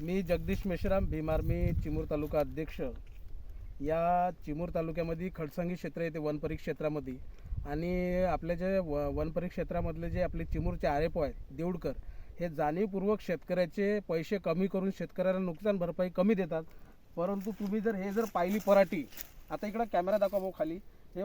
मी जगदीश मेश्राम भीमार मी चिमूर तालुका अध्यक्ष. या चिमूर तालुक्यामध्ये खडसंगी क्षेत्र येते वन क्षेत्रामध्ये. आणि आपल्या जे व वन परिक्षेत्रामधले जे आपले चिमूरचे आरेपो आहेत देऊळकर हे जाणीवपूर्वक शेतकऱ्याचे पैसे कमी करून शेतकऱ्याला नुकसान भरपाई कमी देतात. परंतु तुम्ही जर हे जर पाहिली पराठी आता इकडं कॅमेरा दाखवा भाऊ खाली. हे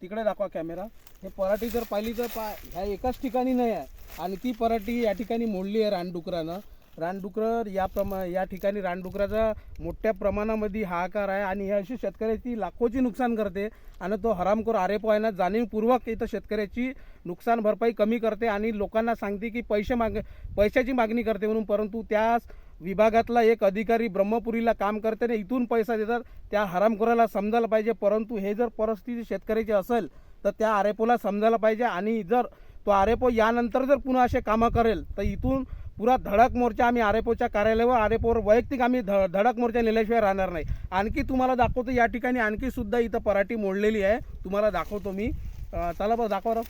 तिकडे दाखवा कॅमेरा. हे पराठी जर पाहिली तर पा ह्या एकाच ठिकाणी नाही आहे. आणि ती पराठी या ठिकाणी मोडली आहे रानडुकरानं. रानडुकर या प्रमा या ठिकाणी रानडुकराचा मोठ्या प्रमाणामध्ये हाहाकार आहे आणि हे अशी शेतकऱ्याची लाखोची नुकसान करते आणि तो हरामखोर आरेपो आहे ना जाणीवपूर्वक इथं शेतकऱ्याची नुकसान भरपाई कमी करते आणि लोकांना सांगते की पैसे माग पैशाची मागणी करते म्हणून परंतु त्याच विभागातला एक अधिकारी ब्रह्मपुरीला काम करते आणि इथून पैसा देतात. त्या हरामखोराला समजायला पाहिजे परंतु हे जर परिस्थिती शेतकऱ्याची असेल तर त्या आरेपोला समजायला पाहिजे आणि जर तो आरेपो यानंतर जर पुन्हा असे कामं करेल तर इथून पुरा धडक मोर्चा आम्ही आरेपोच्या कार्यालयावर आरेपोवर वैयक्तिक आम्ही ध धडक मोर्चा नेल्याशिवाय राहणार नाही. आणखी तुम्हाला दाखवतो या ठिकाणी आणखी सुद्धा इथं पराठी मोडलेली आहे. तुम्हाला दाखवतो मी. चला बरं दाखवा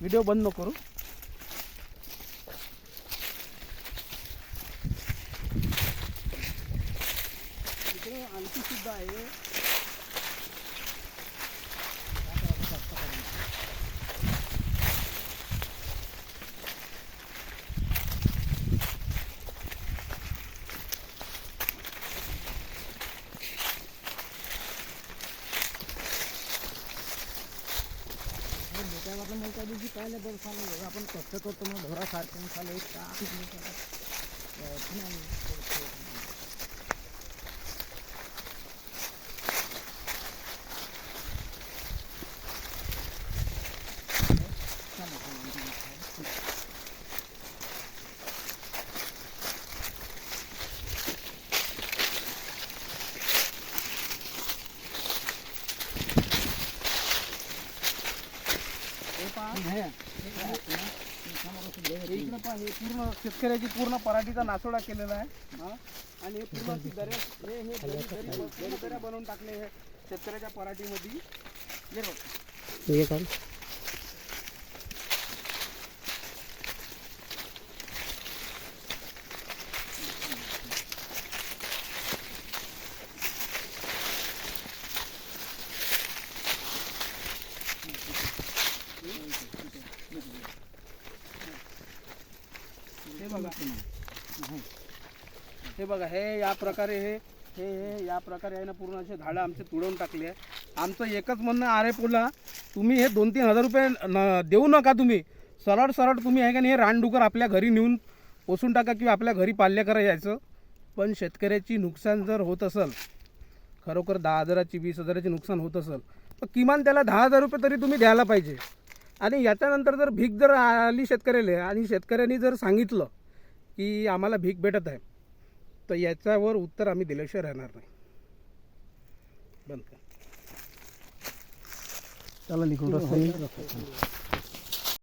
व्हिडिओ बंद नको करू. आपण त्या दिवशी पाहिलं सुद्धा आहे आपण कष्ट करतो मग ढोरासारखं चालू एक का हे पहा हे इकडं पहा हे पूर्ण शेतकऱ्याची पूर्ण पराठीचा नासोडा केलेला आहे. हा? आणि हे पूर्ण अशी दऱ्या हे हे दरी- दरी- दरी- बनवून टाकले हे शेतकऱ्याच्या पराठीमध्ये. हे बघ. हे काढ हे बघा. हे बघा हे या प्रकारे हे हे हे या प्रकारे आहे ना पूर्ण असे झाडं आमचे तुडवून टाकले आहे आमचं एकच म्हणणं आरे पुला तुम्ही हे दोन तीन हजार रुपये न देऊ नका तुम्ही. सरळ सरळ तुम्ही आहे का नाही हे रानडुकर आपल्या घरी नेऊन पोसून टाका किंवा आपल्या घरी पाल्य करा यायचं. पण शेतकऱ्याची नुकसान जर होत असेल खरोखर दहा हजाराची वीस हजाराची नुकसान होत असेल तर किमान त्याला दहा हजार रुपये तरी तुम्ही द्यायला पाहिजे. आणि याच्यानंतर जर भीक जर आली शेतकऱ्याला आणि शेतकऱ्यांनी जर सांगितलं की आम्हाला भीक भेटत आहे तर याच्यावर उत्तर आम्ही दिल्याशिवाय राहणार नाही. बंद कर. त्याला निघून रस्ता